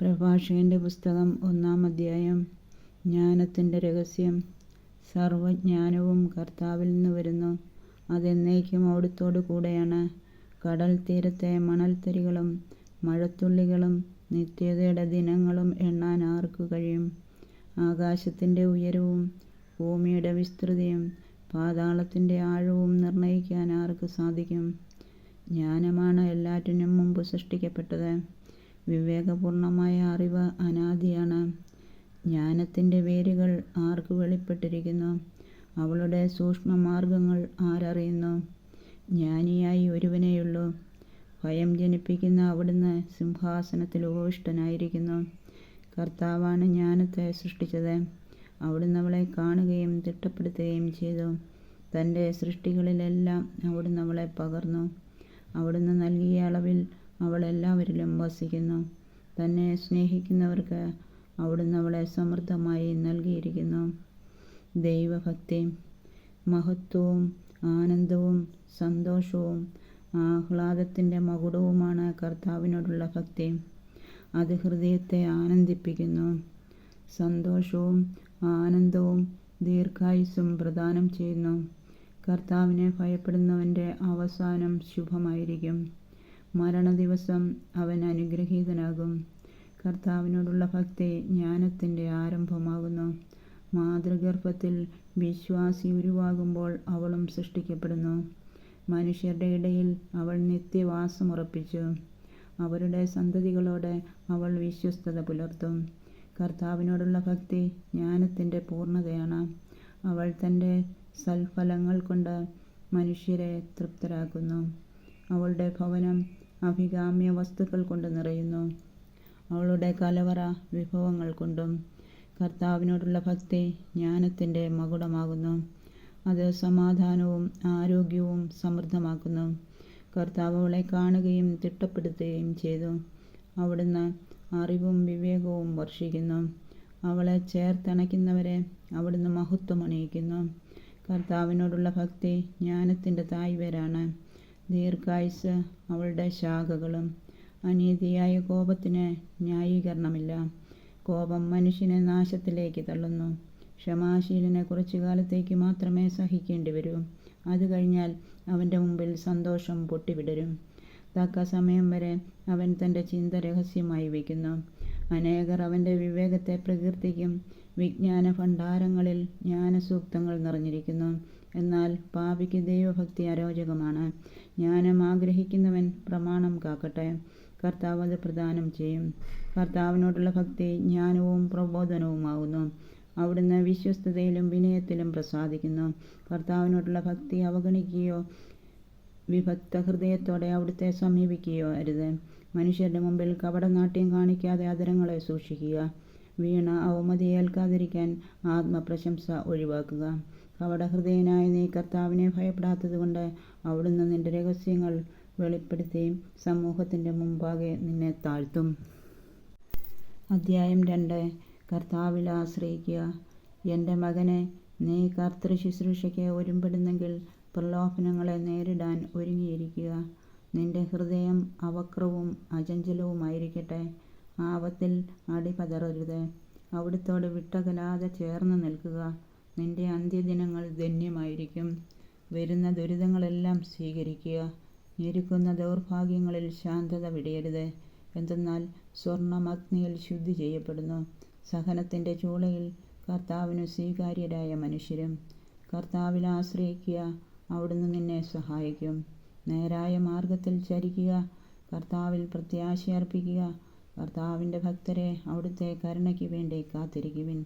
പ്രഭാഷകന്റെ പുസ്തകം ഒന്നാം അധ്യായം. ജ്ഞാനത്തിന്റെ രഹസ്യം. സർവജ്ഞാനവും കർത്താവിൽ നിന്ന് വരുന്നു. അതെന്നേക്കും ഓടത്തോടു കൂടെയാണ്. കടൽ തീരത്തെ മണൽത്തരികളും മഴത്തുള്ളികളും നിത്യതയുടെ ദിനങ്ങളും എണ്ണാൻ ആർക്കു കഴിയും? ആകാശത്തിന്റെ ഉയരവും ഭൂമിയുടെ വിസ്തൃതിയും പാതാളത്തിന്റെ ആഴവും നിർണയിക്കാൻ ആർക്ക് സാധിക്കും? ജ്ഞാനമാണ് എല്ലാറ്റിനും മുമ്പ് സൃഷ്ടിക്കപ്പെട്ടത്. വിവേകപൂർണമായ അറിവ് അനാദിയാണ്. ജ്ഞാനത്തിന്റെ വേരുകൾ ആർക്ക് വെളിപ്പെട്ടിരിക്കുന്നു? അവളുടെ സൂക്ഷ്മമാർഗങ്ങൾ ആരറിയുന്നു? ജ്ഞാനിയായി ഒരുവനേയുള്ളൂ. ഭയം ജനിപ്പിക്കുന്ന അവിടുന്ന് സിംഹാസനത്തിൽ ഉപവിഷ്ടനായിരിക്കുന്നു. കർത്താവാണ് ജ്ഞാനത്തെ സൃഷ്ടിച്ചത്. അവിടുന്ന് അവളെ കാണുകയും തിട്ടപ്പെടുത്തുകയും ചെയ്തു. തന്റെ സൃഷ്ടികളിലെല്ലാം അവിടുന്ന് അവളെ പകർന്നു. അവിടുന്ന് നൽകിയ അളവിൽ അവൾ എല്ലാവരിലും വസിക്കുന്നു. തന്നെ സ്നേഹിക്കുന്നവർക്ക് അവിടുന്ന് അവളെ സമൃദ്ധമായി നൽകിയിരിക്കുന്നു. ദൈവഭക്തി മഹത്വവും ആനന്ദവും സന്തോഷവും ആഹ്ലാദത്തിന്റെ മകുടവുമാണ് കർത്താവിനോടുള്ള ഭക്തി. അത് ഹൃദയത്തെ ആനന്ദിപ്പിക്കുന്നു. സന്തോഷവും ആനന്ദവും ദീർഘായുസ്സും പ്രദാനം ചെയ്യുന്നു. കർത്താവിനെ ഭയപ്പെടുന്നവന്റെ അവസാനം ശുഭമായിരിക്കും. മരണദിവസം അവൻ അനുഗ്രഹീതനാകും. കർത്താവിനോടുള്ള ഭക്തി ജ്ഞാനത്തിന്റെ ആരംഭമാകുന്നു. മാതൃഗർഭത്തിൽ വിശ്വാസി ഉരുവാകുമ്പോൾ അവളും സൃഷ്ടിക്കപ്പെടുന്നു. മനുഷ്യരുടെ ഇടയിൽ അവൾ നിത്യവാസമുറപ്പിച്ചു അവരുടെ സന്തതികളോടെ അവൾ വിശ്വസ്തത പുലർത്തും. കർത്താവിനോടുള്ള ഭക്തി ജ്ഞാനത്തിന്റെ പൂർണതയാണ്. അവൾ തന്റെ സൽഫലങ്ങൾ കൊണ്ട് മനുഷ്യരെ തൃപ്തരാക്കുന്നു. അവളുടെ ഭവനം അഭികാമ്യ വസ്തുക്കൾ കൊണ്ട് നിറയുന്നു. അവളുടെ കലവറ വിഭവങ്ങൾ കൊണ്ടും കർത്താവിനോടുള്ള ഭക്തി ജ്ഞാനത്തിന്റെ മകുടമാകുന്നു. അത് സമാധാനവും ആരോഗ്യവും സമൃദ്ധമാക്കുന്നു. കർത്താവ് അവളെ കാണുകയും തിട്ടപ്പെടുത്തുകയും ചെയ്തു. അവിടുന്ന് അറിവും വിവേകവും വർഷിക്കുന്നു. അവളെ ചേർത്തണയ്ക്കുന്നവരെ അവിടുന്ന് മഹത്വം അണിയിക്കുന്നു. കർത്താവിനോടുള്ള ഭക്തി ജ്ഞാനത്തിന്റെ തായ്വേരാണ്. ദീർഘായുസ് അവളുടെ ശാഖകളും അനീതിയായ കോപത്തിന് ന്യായീകരണമില്ല. കോപം മനുഷ്യനെ നാശത്തിലേക്ക് തള്ളുന്നു. ക്ഷമാശീലനെ കുറച്ചു കാലത്തേക്ക് മാത്രമേ സഹിക്കേണ്ടി വരൂ. അത് കഴിഞ്ഞാൽ അവന്റെ മുമ്പിൽ സന്തോഷം പൊട്ടിവിടരും. തക്ക സമയം വരെ അവൻ തന്റെ ചിന്ത രഹസ്യമായി വയ്ക്കുന്നു. അനേകർ അവന്റെ വിവേകത്തെ പ്രകീർത്തിക്കും. വിജ്ഞാന ഭണ്ഡാരങ്ങളിൽ ജ്ഞാനസൂക്തങ്ങൾ നിറഞ്ഞിരിക്കുന്നു. എന്നാൽ പാപിക്ക് ദൈവഭക്തി അരോചകമാണ്. ജ്ഞാനം ആഗ്രഹിക്കുന്നവൻ പ്രമാണം കാക്കട്ടെ. കർത്താവ് അത് പ്രദാനം ചെയ്യും. കർത്താവിനോടുള്ള ഭക്തി ജ്ഞാനവും പ്രബോധനവുമാകുന്നു അവിടുന്ന് വിശ്വസ്തതയിലും വിനയത്തിലും പ്രസാദിക്കുന്നു. കർത്താവിനോടുള്ള ഭക്തി അവഗണിക്കുകയോ വിഭക്ത ഹൃദയത്തോടെ അവിടുത്തെ സമീപിക്കുകയോ അരുത്. മനുഷ്യരുടെ മുമ്പിൽ കപടനാട്യം കാണിക്കാതെ അതരങ്ങളെ സൂക്ഷിക്കുക. വീണ അവമതി ഏൽക്കാതിരിക്കാൻ ആത്മപ്രശംസ ഒഴിവാക്കുക. കപടഹൃദയനായ നീ കർത്താവിനെ ഭയപ്പെടാത്തതുകൊണ്ട് അവിടുന്ന് നിന്റെ രഹസ്യങ്ങൾ വെളിപ്പെടുത്തി സമൂഹത്തിന്റെ മുമ്പാകെ നിന്നെ താഴ്ത്തും. അധ്യായം രണ്ട്. കർത്താവിൽ ആശ്രയിക്കുക. എന്റെ മകനെ നീ കർത്തൃ ശുശ്രൂഷയ്ക്ക് ഒരുമ്പെടുന്നെങ്കിൽ പ്രലോഭനങ്ങളെ നേരിടാൻ ഒരുങ്ങിയിരിക്കുക. നിന്റെ ഹൃദയം അവക്രവും അചഞ്ചലവുമായിരിക്കട്ടെ. ആപത്തിൽ അടിപതറരുത്. അവിടുത്തോട് വിട്ടകലാതെ ചേർന്ന് നിൽക്കുക. നിന്റെ അന്ത്യദിനങ്ങൾ ധന്യമായിരിക്കും. വരുന്ന ദുരിതങ്ങളെല്ലാം സ്വീകരിക്കുക. ഞെരുക്കുന്ന ദൗർഭാഗ്യങ്ങളിൽ ശാന്തത വിടയരുത്. എന്തെന്നാൽ സ്വർണം അഗ്നിയിൽ ശുദ്ധി ചെയ്യപ്പെടുന്നു. സഹനത്തിന്റെ ചൂളയിൽ കർത്താവിനു സ്വീകാര്യരായ മനുഷ്യരും കർത്താവിൽ ആശ്രയിക്കുക അവിടുന്ന് നിന്നെ സഹായിക്കും. നേരായ മാർഗത്തിൽ ചരിക്കുക. കർത്താവിൽ പ്രത്യാശയർപ്പിക്കുക. കർത്താവിന്റെ ഭക്തരെ അവിടുത്തെ കരുണയ്ക്ക് വേണ്ടി കാത്തിരിക്കുവിൻ.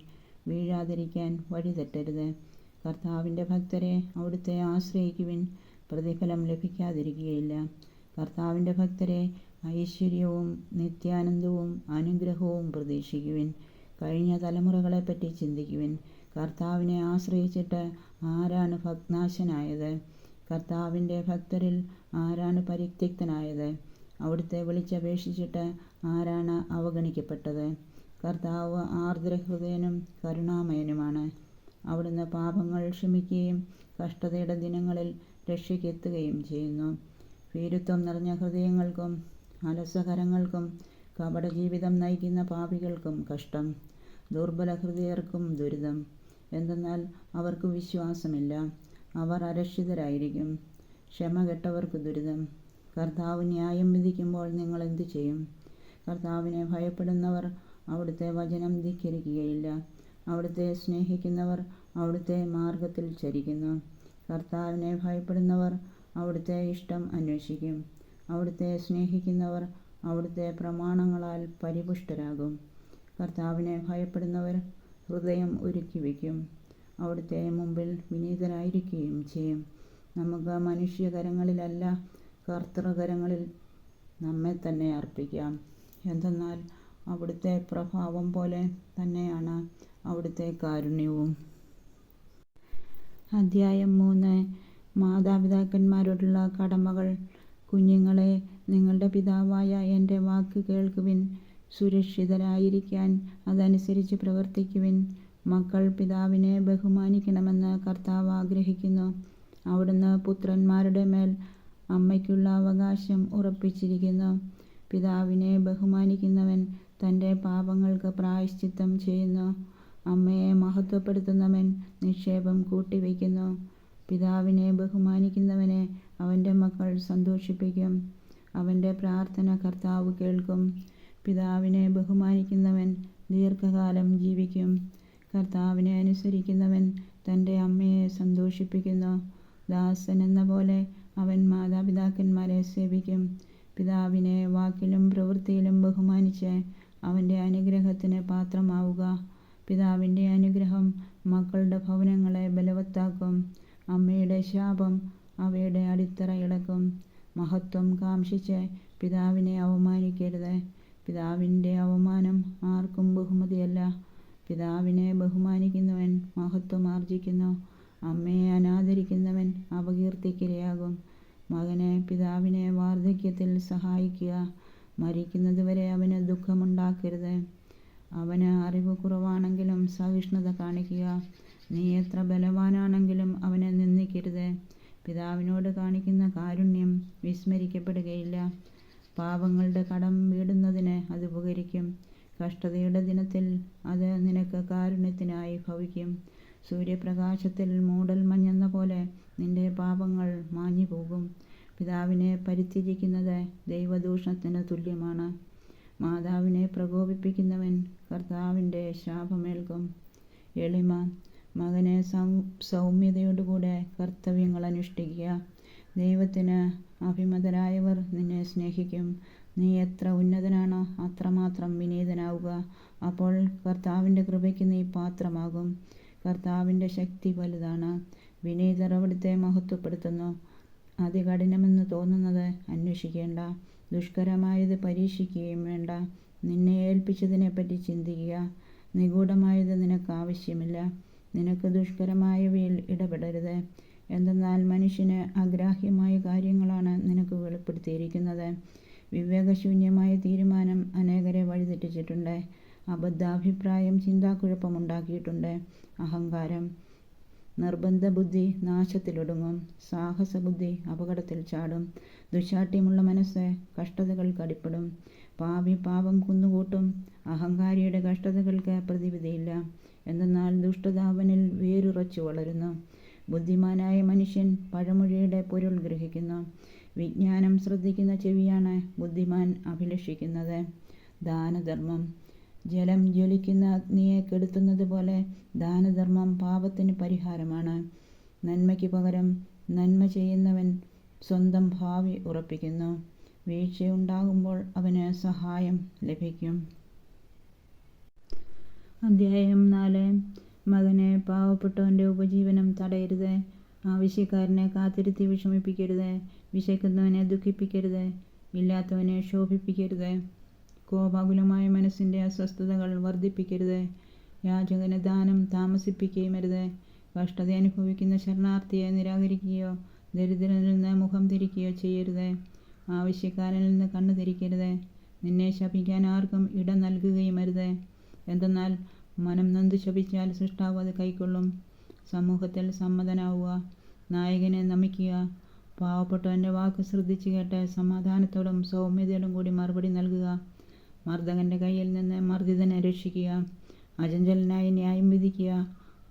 വീഴാതിരിക്കാൻ വഴി തെറ്റരുത് കർത്താവിന്റെ ഭക്തരെ അവിടുത്തെ ആശ്രയിക്കുവിൻ പ്രതിഫലം ലഭിക്കാതിരിക്കുകയില്ല. കർത്താവിന്റെ ഭക്തരെ ഐശ്വര്യവും നിത്യാനന്ദവും അനുഗ്രഹവും പ്രതീക്ഷിക്കുവിൻ. കഴിഞ്ഞ തലമുറകളെപ്പറ്റി ചിന്തിക്കുവിൻ. കർത്താവിനെ ആശ്രയിച്ചിട്ട് ആരാണ് ഭഗ്നാശനായത്? കർത്താവിന്റെ ഭക്തരിൽ ആരാണ് പരിത്യക്തനായത്? അവിടുത്തെ വിളിച്ചപേക്ഷിച്ചിട്ട് ആരാണ് അവഗണിക്കപ്പെട്ടത്? കർത്താവ് ആർദ്രഹൃദയനും കരുണാമയനുമാണ്. അവിടുന്ന് പാപങ്ങൾ ക്ഷമിക്കുകയും കഷ്ടതയുടെ ദിനങ്ങളിൽ രക്ഷയ്ക്കെത്തുകയും ചെയ്യുന്നു. ഭീരുത്വം നിറഞ്ഞ ഹൃദയങ്ങൾക്കും അലസകരങ്ങൾക്കും കപട ജീവിതം നയിക്കുന്ന പാപികൾക്കും കഷ്ടം. ദുർബല ഹൃദയർക്കും ദുരിതം. എന്തെന്നാൽ അവർക്ക് വിശ്വാസമില്ല. അവർ അരക്ഷിതരായിരിക്കും. ക്ഷമ കെട്ടവർക്ക് ദുരിതം. കർത്താവ് ന്യായം വിധിക്കുമ്പോൾ നിങ്ങൾ എന്തു ചെയ്യും കർത്താവിനെ ഭയപ്പെടുന്നവർ അവിടുത്തെ വചനം ധിക്കരിക്കുകയില്ല. അവിടുത്തെ സ്നേഹിക്കുന്നവർ അവിടുത്തെ മാർഗത്തിൽ ചരിക്കുന്നു. കർത്താവിനെ ഭയപ്പെടുന്നവർ അവിടുത്തെ ഇഷ്ടം അന്വേഷിക്കും. അവിടുത്തെ സ്നേഹിക്കുന്നവർ അവിടുത്തെ പ്രമാണങ്ങളാൽ പരിപുഷ്ടരാകും. കർത്താവിനെ ഭയപ്പെടുന്നവർ ഹൃദയം ഒരുക്കി വയ്ക്കും അവിടുത്തെ മുമ്പിൽ വിനീതരായിരിക്കുകയും ചെയ്യും. നമുക്ക് മനുഷ്യകരങ്ങളിലല്ല കർത്തൃകരങ്ങളിൽ നമ്മെ തന്നെ അർപ്പിക്കാം. എന്തെന്നാൽ അവിടുത്തെ പ്രഭാവം പോലെ തന്നെയാണ് അവിടുത്തെ കാരുണ്യവും. അധ്യായം മൂന്ന്. മാതാപിതാക്കന്മാരോടുള്ള കടമകൾ. കുഞ്ഞുങ്ങളെ നിങ്ങളുടെ പിതാവായ എന്റെ വാക്ക് കേൾക്കുവിൻ. സുരക്ഷിതരായിരിക്കാൻ അതനുസരിച്ച് പ്രവർത്തിക്കുവിൻ. മക്കൾ പിതാവിനെ ബഹുമാനിക്കണമെന്ന് കർത്താവ് ആഗ്രഹിക്കുന്നു. അവിടുന്ന് പുത്രന്മാരുടെ മേൽ അമ്മയ്ക്കുള്ള അവകാശം ഉറപ്പിച്ചിരിക്കുന്നു. പിതാവിനെ ബഹുമാനിക്കുന്നവൻ തന്റെ പാപങ്ങൾക്ക് പ്രായശ്ചിത്തം ചെയ്യുന്നു. അമ്മയെ മഹത്വപ്പെടുത്തുന്നവൻ നിക്ഷേപം കൂട്ടിവയ്ക്കുന്നു. പിതാവിനെ ബഹുമാനിക്കുന്നവനെ അവന്റെ മക്കൾ സന്തോഷിപ്പിക്കും. അവന്റെ പ്രാർത്ഥന കർത്താവ് കേൾക്കും. പിതാവിനെ ബഹുമാനിക്കുന്നവൻ ദീർഘകാലം ജീവിക്കും. കർത്താവിനെ അനുസരിക്കുന്നവൻ തന്റെ അമ്മയെ സന്തോഷിപ്പിക്കുന്നു. ദാസൻ എന്ന പോലെ അവൻ മാതാപിതാക്കന്മാരെ സേവിക്കും. പിതാവിനെ വാക്കിലും പ്രവൃത്തിയിലും ബഹുമാനിച്ച് അവന്റെ അനുഗ്രഹത്തിന് പാത്രമാവുക. പിതാവിന്റെ അനുഗ്രഹം മക്കളുടെ ഭവനങ്ങളെ ബലവത്താക്കും. അമ്മയുടെ ശാപം അവയുടെ അടിത്തറ ഇളക്കും. മഹത്വം കാംക്ഷിച്ച് പിതാവിനെ അവമാനിക്കരുത് പിതാവിന്റെ അവമാനം ആർക്കും ബഹുമതിയല്ല. പിതാവിനെ ബഹുമാനിക്കുന്നവൻ മഹത്വം ആർജിക്കുന്നു. അമ്മയെ അനാദരിക്കുന്നവൻ അപകീർത്തിക്കിരയാകും. മകനെ പിതാവിനെ വാർദ്ധക്യത്തിൽ സഹായിക്കുക. മരിക്കുന്നതുവരെ അവന് ദുഃഖമുണ്ടാക്കരുത്. അവന് അറിവ് കുറവാണെങ്കിലും സഹിഷ്ണുത കാണിക്കുക. നീ എത്ര ബലവാനാണെങ്കിലും അവനെ നിന്ദിക്കരുത്. പിതാവിനോട് കാണിക്കുന്ന കാരുണ്യം വിസ്മരിക്കപ്പെടുകയില്ല. പാപങ്ങളുടെ കടം വീടുന്നതിന് അത് ഉപകരിക്കും. കഷ്ടതയുടെ ദിനത്തിൽ അത് നിനക്ക് കാരുണ്യത്തിനായി ഭവിക്കും. സൂര്യപ്രകാശത്തിൽ മൂടൽ മഞ്ഞെന്ന പോലെ നിന്റെ പാപങ്ങൾ മാഞ്ഞു പോകും പിതാവിനെ പരിത്യജിക്കുന്നത് ദൈവദൂഷണത്തിന് തുല്യമാണ്. മാതാവിനെ പ്രകോപിപ്പിക്കുന്നവൻ കർത്താവിന്റെ ശാപമേൽക്കും. എളിമ മകനെ സൗമ്യതയോടുകൂടെ കർത്തവ്യങ്ങൾ അനുഷ്ഠിക്കുക. ദൈവത്തിന് അഭിമതരായവർ നിന്നെ സ്നേഹിക്കും. നീ എത്ര ഉന്നതനാണോ അത്രമാത്രം വിനീതനാവുക. അപ്പോൾ കർത്താവിന്റെ കൃപയ്ക്ക് നീ പാത്രമാകും. കർത്താവിന്റെ ശക്തി വലുതാണ്. വിനീതർ അവിടുത്തെ മഹത്വപ്പെടുത്തുന്നു. അതികഠിനമെന്ന് തോന്നുന്നത് അന്വേഷിക്കേണ്ട. ദുഷ്കരമായത് പരീക്ഷിക്കുകയും വേണ്ട. നിന്നെ ഏൽപ്പിച്ചതിനെപ്പറ്റി ചിന്തിക്കുക. നിഗൂഢമായത് നിനക്ക് ആവശ്യമില്ല നിനക്ക് ദുഷ്കരമായവയിൽ ഇടപെടരുത്. എന്തെന്നാൽ മനുഷ്യന് അഗ്രാഹ്യമായ കാര്യങ്ങളാണ് നിനക്ക് വെളിപ്പെടുത്തിയിരിക്കുന്നത്. വിവേകശൂന്യമായ തീരുമാനം അനേകരെ വഴിതെറ്റിച്ചിട്ടുണ്ട്. അബദ്ധാഭിപ്രായം ചിന്താക്കുഴപ്പമുണ്ടാക്കിയിട്ടുണ്ട് അഹങ്കാരം നിർബന്ധ ബുദ്ധി നാശത്തിലൊടുങ്ങും. സാഹസബുദ്ധി അപകടത്തിൽ ചാടും. ദുശാഠ്യമുള്ള മനസ്സ് കഷ്ടതകൾ കടിപ്പെടും പാപി പാപം കുന്നുകൂട്ടും. അഹങ്കാരിയുടെ കഷ്ടതകൾക്ക് പ്രതിവിധിയില്ല. എന്നാൽ ദുഷ്ടത അവനിൽ വേരുറച്ചു വളരുന്നു. ബുദ്ധിമാനായ മനുഷ്യൻ പഴമൊഴിയുടെ പൊരുൾ ഗ്രഹിക്കുന്നു. വിജ്ഞാനം ശ്രദ്ധിക്കുന്ന ചെവിയാണ് ബുദ്ധിമാൻ അഭിലഷിക്കുന്നത്. ദാനധർമ്മം. ജലം ജ്വലിക്കുന്ന അഗ്നിയെ കെടുത്തുന്നത് പോലെ ദാനധർമ്മം പാപത്തിന് പരിഹാരമാണ്. നന്മയ്ക്ക് പകരം നന്മ ചെയ്യുന്നവൻ സ്വന്തം ഭാവി ഉറപ്പിക്കുന്നു. വീഴ്ചയുണ്ടാകുമ്പോൾ അവന് സഹായം ലഭിക്കും. അധ്യായം നാല്. മകനെ പാവപ്പെട്ടവന്റെ ഉപജീവനം തടയരുത്. ആവശ്യക്കാരനെ കാത്തിരുത്തി വിഷമിപ്പിക്കരുത്. വിശക്കുന്നവനെ ദുഃഖിപ്പിക്കരുത്. ഇല്ലാത്തവനെ ശോഭിപ്പിക്കരുത്. കോപാകുലമായ മനസ്സിന്റെ അസ്വസ്ഥതകൾ വർദ്ധിപ്പിക്കരുത്. യാചകന് ദാനം താമസിപ്പിക്കുകയും അരുത് കഷ്ടത അനുഭവിക്കുന്ന ശരണാർത്ഥിയെ നിരാകരിക്കുകയോ ദരിദ്രനിൽ നിന്ന് മുഖം തിരിക്കുകയോ ചെയ്യരുത്. ആവശ്യക്കാരനിൽ നിന്ന് കണ്ണു തിരിക്കരുത് നിന്നെ ശപിക്കാൻ ആർക്കും ഇടം നൽകുകയും അരുത് എന്തെന്നാൽ മനം നന്ദി ശപിച്ചാൽ സൃഷ്ടാവ് അത് കൈക്കൊള്ളും. സമൂഹത്തിൽ സമ്മതനാവുക നായകനെ നമിക്കുക പാവപ്പെട്ടവന്റെ വാക്ക് ശ്രദ്ധിച്ചു കേട്ട് സമാധാനത്തോടും സൗമ്യതയോടും കൂടി മറുപടി നൽകുക. മർദ്ദകന്റെ കയ്യിൽ നിന്ന് മർദ്ദിതനെ രക്ഷിക്കുക അജഞ്ചലനായി ന്യായം വിധിക്കുക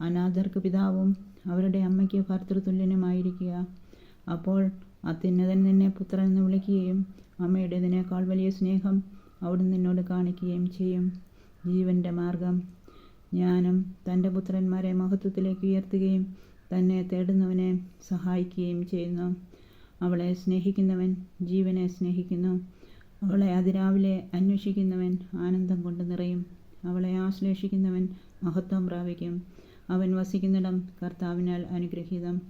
അനാഥർക്ക് പിതാവും അവരുടെ അമ്മയ്ക്ക് ഭർത്തൃതുല്യനുമായിരിക്കുക അപ്പോൾ അത്യുന്നതൻ നിന്നെ പുത്രൻ എന്ന് വിളിക്കുകയും അമ്മയുടേതിനേക്കാൾ വലിയ സ്നേഹം അവിടുന്ന് നിന്നോട് കാണിക്കുകയും ചെയ്യും. ജീവന്റെ മാർഗം ജ്ഞാനം തന്റെ പുത്രന്മാരെ മഹത്വത്തിലേക്ക് ഉയർത്തുകയും തന്നെ തേടുന്നവനെ സഹായിക്കുകയും ചെയ്യുന്നു. അവളെ സ്നേഹിക്കുന്നവൻ ജീവനെ സ്നേഹിക്കുന്നു. അവളെ അതിരാവിലെ അന്വേഷിക്കുന്നവൻ ആനന്ദം കൊണ്ട് നിറയും. അവളെ ആശ്ലേഷിക്കുന്നവൻ മഹത്വം പ്രാപിക്കും. അവൻ വസിക്കുന്നിടം കർത്താവിനാൽ അനുഗ്രഹീതം.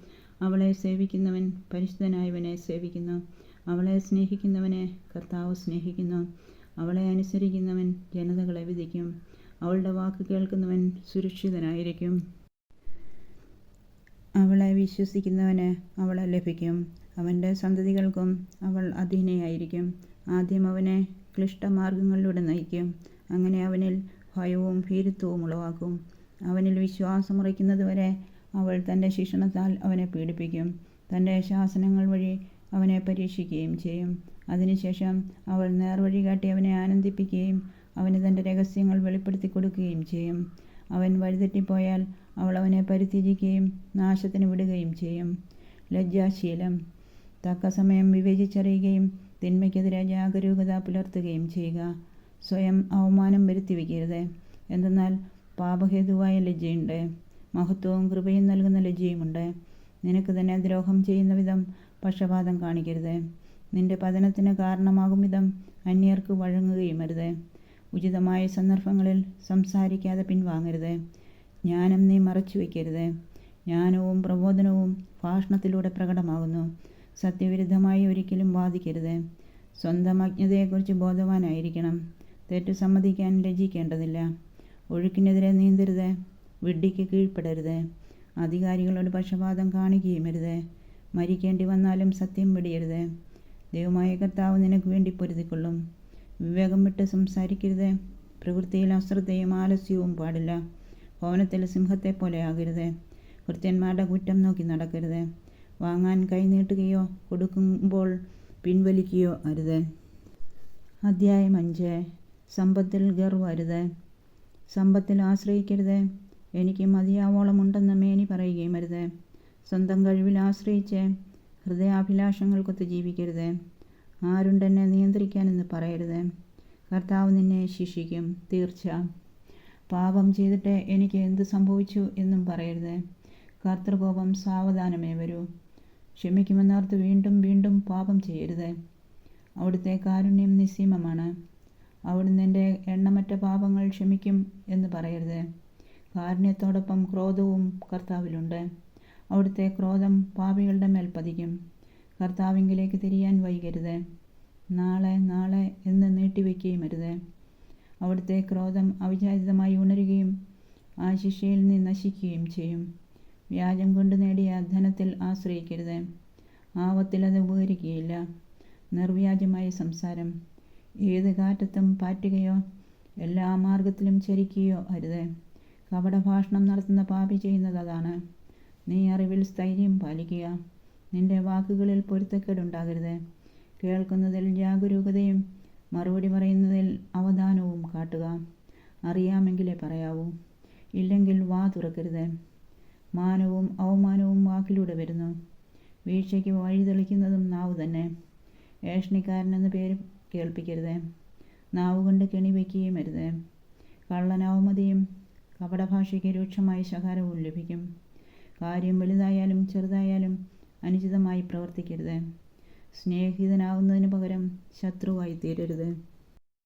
അവളെ സേവിക്കുന്നവൻ പരിശുദ്ധനായവനെ സേവിക്കുന്നു. അവളെ സ്നേഹിക്കുന്നവനെ കർത്താവ് സ്നേഹിക്കുന്നു. അവളെ അനുസരിക്കുന്നവൻ ജനതകളെ വിധിക്കും. അവളുടെ വാക്ക് കേൾക്കുന്നവൻ സുരക്ഷിതനായിരിക്കും. അവളെ വിശ്വസിക്കുന്നവന് അവളെ ലഭിക്കും. അവന്റെ സന്തതികൾക്കും അവൾ അധീനയായിരിക്കും. ആദ്യം അവനെ ക്ലിഷ്ടമാർഗങ്ങളിലൂടെ നയിക്കും. അങ്ങനെ അവനിൽ ഭയവും ഭീരുത്വവും ഉളവാക്കും. അവനിൽ വിശ്വാസം വിശ്വാസമുറയ്ക്കുന്നതുവരെ അവൾ തന്റെ ശിക്ഷണത്താൽ അവനെ പീഡിപ്പിക്കും. തന്റെ ശാസനങ്ങൾ വഴി അവനെ പരീക്ഷിക്കുകയും ചെയ്യും. അതിനുശേഷം അവൾ നേർവഴി കാട്ടി അവനെ ആനന്ദിപ്പിക്കുകയും അവന് തന്റെ രഹസ്യങ്ങൾ വെളിപ്പെടുത്തി കൊടുക്കുകയും ചെയ്യും. അവൻ വഴിതെറ്റിപ്പോയാൽ അവൾ അവനെ പരിത്യജിക്കുകയും നാശത്തിന് വിടുകയും ചെയ്യും. ലജ്ജാശീലം. തക്ക സമയം വിവേചിച്ചറിയുകയും തിന്മയ്ക്കെതിരെ ജാഗരൂകത പുലർത്തുകയും ചെയ്യുക. സ്വയം അവമാനം വരുത്തി വയ്ക്കരുത് എന്തെന്നാൽ പാപഹേതുവായ ലജ്ജയുണ്ട്. മഹത്വവും കൃപയും നൽകുന്ന ലജ്ജയുമുണ്ട്. നിനക്ക് തന്നെ ദ്രോഹം ചെയ്യുന്ന വിധം പക്ഷപാതം കാണിക്കരുത്. നിന്റെ പതനത്തിന് കാരണമാകും വിധം അന്യർക്ക് വഴങ്ങുകയും അരുത്. ഉചിതമായ സന്ദർഭങ്ങളിൽ സംസാരിക്കാതെ പിൻവാങ്ങരുത്. ജ്ഞാനം നീ മറച്ചു വയ്ക്കരുത് ജ്ഞാനവും പ്രബോധനവും ഭാഷണത്തിലൂടെ പ്രകടമാകുന്നു. സത്യവിരുദ്ധമായി ഒരിക്കലും വാദിക്കരുത്. സ്വന്തം അജ്ഞതയെക്കുറിച്ച് ബോധവാനായിരിക്കണം. തെറ്റ് സമ്മതിക്കാൻ രചിക്കേണ്ടതില്ല ഒഴുക്കിനെതിരെ നീന്തരുത്. വിഡ്ഢിക്ക് കീഴ്പ്പെടരുത്. അധികാരികളോട് പക്ഷപാതം കാണിക്കുകയും വരുത് മരിക്കേണ്ടി വന്നാലും സത്യം വെടിയരുത്. ദൈവമായ കർത്താവ് നിനക്ക് വേണ്ടി പൊരുതിക്കൊള്ളും. വിവേകം വിട്ട് സംസാരിക്കരുത്. പ്രവൃത്തിയിൽ അശ്രദ്ധയും ആലസ്യവും പാടില്ല. ഭവനത്തിൽ സിംഹത്തെ പോലെ ആകരുത്. കൃത്യന്മാരുടെ കുറ്റം നോക്കി നടക്കരുത്. വാങ്ങാൻ കൈനീട്ടുകയോ കൊടുക്കുമ്പോൾ പിൻവലിക്കുകയോ അരുത്. അധ്യായം അഞ്ച്. സമ്പത്തിൽ ഗർവരുത് സമ്പത്തിൽ ആശ്രയിക്കരുത്. എനിക്ക് മതിയാവോളമുണ്ടെന്ന് മേനി പറയുകയും അരുത്. സ്വന്തം കഴിവിൽ ആശ്രയിച്ച് ഹൃദയാഭിലാഷങ്ങൾക്കൊത്ത് ജീവിക്കരുത്. ആരുണ്ടെന്നെ നിയന്ത്രിക്കാനെന്ന് പറയരുത്. കർത്താവ് നിന്നെ ശിക്ഷിക്കും. തീർച്ച. പാപം ചെയ്തിട്ട് എനിക്ക് എന്ത് സംഭവിച്ചു എന്നും പറയരുത്. കർത്തൃകോപം സാവധാനമേ വരൂ. ക്ഷമിക്കുമെന്നോർത്ത് വീണ്ടും വീണ്ടും പാപം ചെയ്യരുത്. അവിടുത്തെ കാരുണ്യം നിസ്സീമമാണ്. അവിടുന്ന് എന്റെ എണ്ണമറ്റ പാപങ്ങൾ ക്ഷമിക്കും എന്ന് പറയരുത്. കാരുണ്യത്തോടൊപ്പം ക്രോധവും കർത്താവിലുണ്ട്. അവിടുത്തെ ക്രോധം പാപികളുടെ മേൽ പതിക്കും. കർത്താവിങ്കിലേക്ക് തിരിയാൻ വൈകരുത്. നാളെ നാളെ എന്ന് നീട്ടിവെക്കുകയും അരുത്. അവിടുത്തെ ക്രോധം അവിചാരിതമായി ഉണരുകയും ആ ശിക്ഷയിൽ നിന്ന് നശിക്കുകയും ചെയ്യും. വ്യാജം കൊണ്ട് നേടിയ ധനത്തിൽ ആശ്രയിക്കരുത്. ആവത്തിൽ അത് ഉപകരിക്കുകയില്ല. നിർവ്യാജമായ സംസാരം. ഏത് കാറ്റത്തും പാറ്റുകയോ എല്ലാ മാർഗത്തിലും ചരിക്കുകയോ അരുത്. കപടഭാഷണം നടത്തുന്ന പാപി ചെയ്യുന്നത് അതാണ്. നീ അറിവിൽ സ്ഥൈര്യം പാലിക്കുക. നിന്റെ വാക്കുകളിൽ പൊരുത്തക്കേടുണ്ടാകരുത്. കേൾക്കുന്നതിൽ ജാഗരൂകതയും മറുപടി പറയുന്നതിൽ അവധാനവും കാട്ടുക. അറിയാമെങ്കിലേ പറയാവൂ. ഇല്ലെങ്കിൽ വാ തുറക്കരുത്. മാനവും അവമാനവും വാക്കിലൂടെ വരുന്നു. വീഴ്ചയ്ക്ക് വഴി തെളിക്കുന്നതും നാവ് തന്നെ. ഏഷണിക്കാരനെന്ന് പേര് കേൾപ്പിക്കരുത്. നാവ് കൊണ്ട് കെണി വയ്ക്കുകയും അരുത്. കള്ളനവമതിയും കപടഭാഷയ്ക്ക് രൂക്ഷമായ ശകാരവും ലഭിക്കും. കാര്യം വലുതായാലും ചെറുതായാലും അനുചിതമായി പ്രവർത്തിക്കരുത്. സ്നേഹിതനാവുന്നതിന് പകരം ശത്രുവായി തീരരുത്